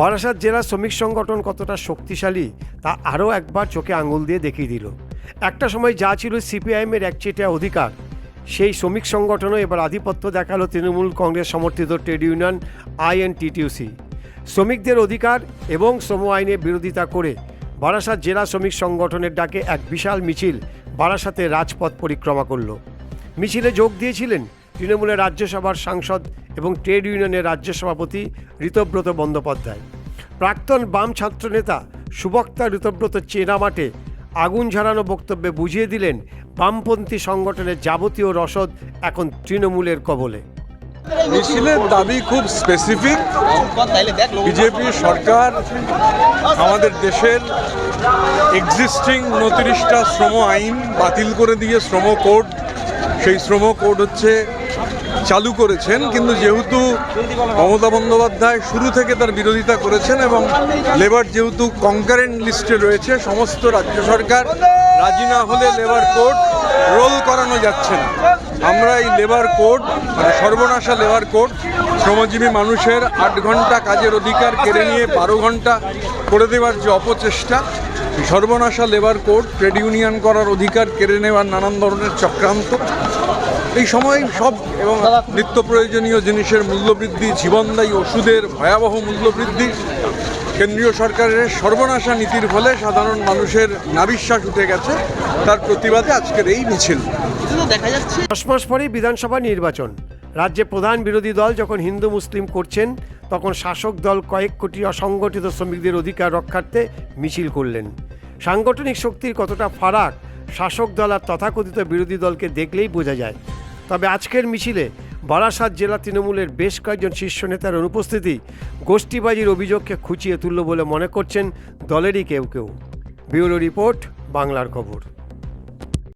বারাসাত জেলা শ্রমিক সংগঠন কতটা শক্তিশালী, তা আরও একবার চোখে আঙুল দিয়ে দেখিয়ে দিল। একটা সময় যা ছিল সিপিআইএমের একচেটিয়া অধিকার, সেই শ্রমিক সংগঠনও এবার আধিপত্য দেখাল তৃণমূল কংগ্রেস সমর্থিত ট্রেড ইউনিয়ন আইএনটিটিউসি। শ্রমিকদের অধিকার এবং শ্রম আইনে বিরোধিতা করে বারাসাত জেলা শ্রমিক সংগঠনের ডাকে এক বিশাল মিছিল বারাসাতে রাজপথ পরিক্রমা করল। মিছিলে যোগ দিয়েছিলেন তৃণমূলের রাজ্যসভার সাংসদ এবং ট্রেড ইউনিয়নের রাজ্য সভাপতি ঋতব্রত বন্দ্যোপাধ্যায়। প্রাক্তন বাম ছাত্রনেতা সুবক্তা ঋতব্রত চেনা মাঠে আগুন ঝরানো বক্তব্যে বুঝিয়ে দিলেন, বামপন্থী সংগঠনের যাবতীয় রসদ এখন তৃণমূলের কবলে। মিছিলের দাবি খুব স্পেসিফিক বিজেপি সরকার, আমাদের দেশের এক্সিস্টিং উনত্রিশটা শ্রম আইন বাতিল করে দিয়ে শ্রম কোড, সেই শ্রম কোড হচ্ছে চালু করেছেন, কিন্তু যেহেতু মমতা বন্দ্যোপাধ্যায় শুরু থেকে তার বিরোধিতা করেছেন এবং লেবার যেহেতু কনকারেন্ট লিস্টে রয়েছে, সমস্ত রাজ্য সরকার রাজি না হলে লেবার কোড রোল করানো যাচ্ছে না। আমরা এই লেবার কোড মানে সর্বনাশা লেবার কোড শ্রমজীবী মানুষের আট ঘণ্টা কাজের অধিকার কেড়ে নিয়ে বারো ঘণ্টা করে দেওয়ার যে অপচেষ্টা, সর্বনাশা লেবার কোড ট্রেড ইউনিয়ন করার অধিকার কেড়ে নেওয়ার নানান ধরনের চক্রান্ত এই সময় সব এবং নিত্য প্রয়োজনীয় জিনিসের মূল্যবৃদ্ধি জীবনদায়ী ওষুধের ভয়াবহ মূল্যবৃদ্ধি কেন্দ্রীয় সরকারের সর্বনাশা নীতির ফলে সাধারণ মানুষের নাবিশ্বাস উঠে গেছে। তার প্রতিবাদে আজকের এই মিছিল। দেখা যাচ্ছে। দশ মাস পরেই বিধানসভা নির্বাচন। রাজ্যে প্রধান বিরোধী দল যখন হিন্দু মুসলিম করছেন তখন শাসক দল কয়েক কোটি অসংগঠিত শ্রমিকদের অধিকার রক্ষার্থে মিছিল করলেন। সাংগঠনিক শক্তির কতটা ফারাক শাসক দল আর তথাকথিত বিরোধী দলকে দেখলেই বোঝা যায়। তবে আজকের মিছিলে বারাসাত জেলা তৃণমূলের বেশ কয়েকজন শীর্ষ নেতার অনুপস্থিতি গোষ্ঠীবাজির অভিযোগকে খুঁচিয়ে তুলল বলে মনে করছেন দলেরই কেউ কেউ। ব্যুরো রিপোর্ট, বাংলার খবর।